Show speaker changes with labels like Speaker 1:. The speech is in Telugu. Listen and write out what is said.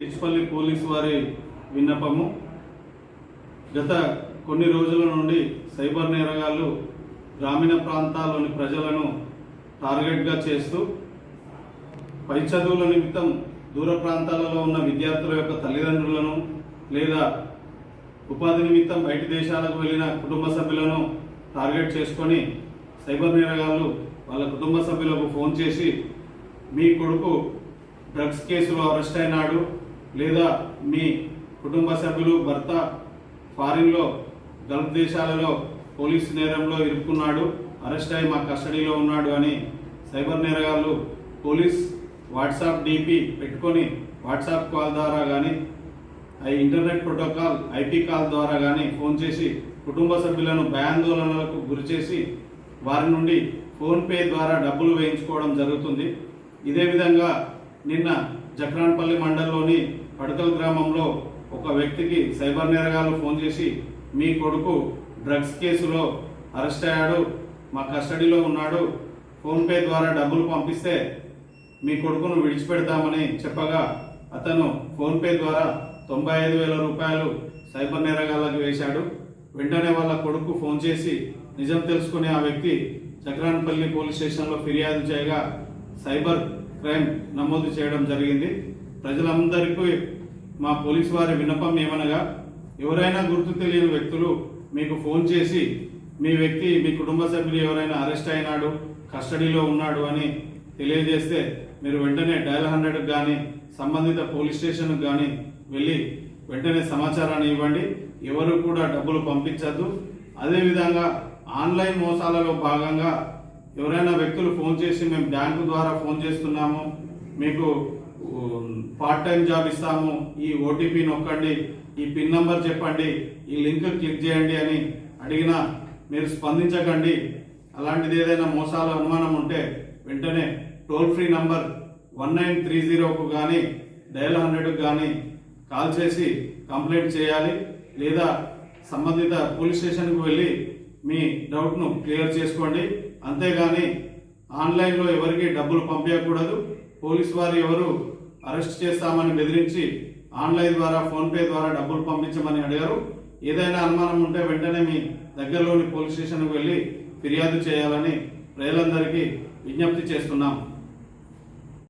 Speaker 1: తిరుపల్లి పోలీసు వారి విన్నపము. గత కొన్ని రోజుల నుండి సైబర్ నేరగాళ్ళు గ్రామీణ ప్రాంతాల్లోని ప్రజలను టార్గెట్గా చేస్తూ పై చదువుల నిమిత్తం దూర ప్రాంతాలలో ఉన్న విద్యార్థుల యొక్క తల్లిదండ్రులను లేదా ఉపాధి నిమిత్తం బయటి దేశాలకు వెళ్ళిన కుటుంబ సభ్యులను టార్గెట్ చేసుకొని సైబర్ నేరగాళ్ళు వాళ్ళ కుటుంబ సభ్యులకు ఫోన్ చేసి మీ కొడుకు డ్రగ్స్ కేసులో అరెస్ట్ అయినాడు లేదా మీ కుటుంబ సభ్యులు భర్త ఫారిన్లో గల్ఫ్ దేశాలలో పోలీసు నేరంలో ఇరుక్కున్నాడు అరెస్ట్ అయి మా కస్టడీలో ఉన్నాడు అని సైబర్ నేరగాళ్ళు పోలీస్ వాట్సాప్ డిపి పెట్టుకొని వాట్సాప్ కాల్ ద్వారా కానీ I internet protocol IP call ద్వారా కానీ ఫోన్ చేసి కుటుంబ సభ్యులను భయాందోళనలకు గురి చేసి వారి నుండి ఫోన్పే ద్వారా డబ్బులు వేయించుకోవడం జరుగుతుంది. ఇదే విధంగా నిన్న జక్రాన్పల్లి మండలంలోని పడకల్ గ్రామంలో ఒక వ్యక్తికి సైబర్ నేరగాళ్ళు ఫోన్ చేసి మీ కొడుకు డ్రగ్స్ కేసులో అరెస్ట్ అయ్యాడు మా కస్టడీలో ఉన్నాడు ఫోన్పే ద్వారా డబ్బులు పంపిస్తే మీ కొడుకును విడిచిపెడతామని చెప్పగా అతను ఫోన్పే ద్వారా తొంభై ఐదు వేల రూపాయలు సైబర్ నేరగాళ్ళకి వేశాడు. వెంటనే వాళ్ళ కొడుకు ఫోన్ చేసి నిజం తెలుసుకునే ఆ వ్యక్తి చక్రాన్పల్లి పోలీస్ స్టేషన్లో ఫిర్యాదు చేయగా సైబర్ క్రైమ్ నమోదు చేయడం జరిగింది. ప్రజలందరికీ మా పోలీసు వారి విన్నపం ఏమనగా ఎవరైనా గుర్తు తెలియని వ్యక్తులు మీకు ఫోన్ చేసి మీ వ్యక్తి మీ కుటుంబ సభ్యులు ఎవరైనా అరెస్ట్ అయినాడు కస్టడీలో ఉన్నాడు అని తెలియజేస్తే మీరు వెంటనే డయల్ హండ్రెడ్కి కానీ సంబంధిత పోలీస్ స్టేషన్కి కానీ వెళ్ళి వెంటనే సమాచారాన్ని ఇవ్వండి. ఎవరు కూడా డబ్బులు పంపించద్దు. అదేవిధంగా ఆన్లైన్ మోసాలలో భాగంగా ఎవరైనా వ్యక్తులు ఫోన్ చేసి మేము బ్యాంకు ద్వారా ఫోన్ చేస్తున్నాము మీకు పార్ట్ టైం జాబ్ ఇస్తాము ఈ ఓటీపీ నొక్కండి ఈ పిన్ నంబర్ చెప్పండి ఈ లింక్ క్లిక్ చేయండి అని అడిగినా మీరు స్పందించకండి. అలాంటిది ఏదైనా మోసాల అనుమానం ఉంటే వెంటనే toll free number one nine three జీరోకు కానీ డయల్ హండ్రెడ్కి కానీ కాల్ చేసి కంప్లైంట్ చేయాలి. లేదా సంబంధిత పోలీస్ స్టేషన్కు వెళ్ళి మీ డౌట్ను క్లియర్ చేసుకోండి. అంతేగాని ఆన్లైన్లో ఎవరికి డబ్బులు పంపించకూడదు పోలీస్ వారు ఎవరు అరెస్ట్ చేస్తామని బెదిరించి ఆన్లైన్ ద్వారా ఫోన్పే ద్వారా డబ్బులు పంపించమని అడిగారు. ఏదైనా అనుమానం ఉంటే వెంటనే మీ దగ్గరలోని పోలీస్ స్టేషన్కి వెళ్ళి ఫిర్యాదు చేయాలని ప్రజలందరికీ విజ్ఞప్తి చేస్తున్నాం.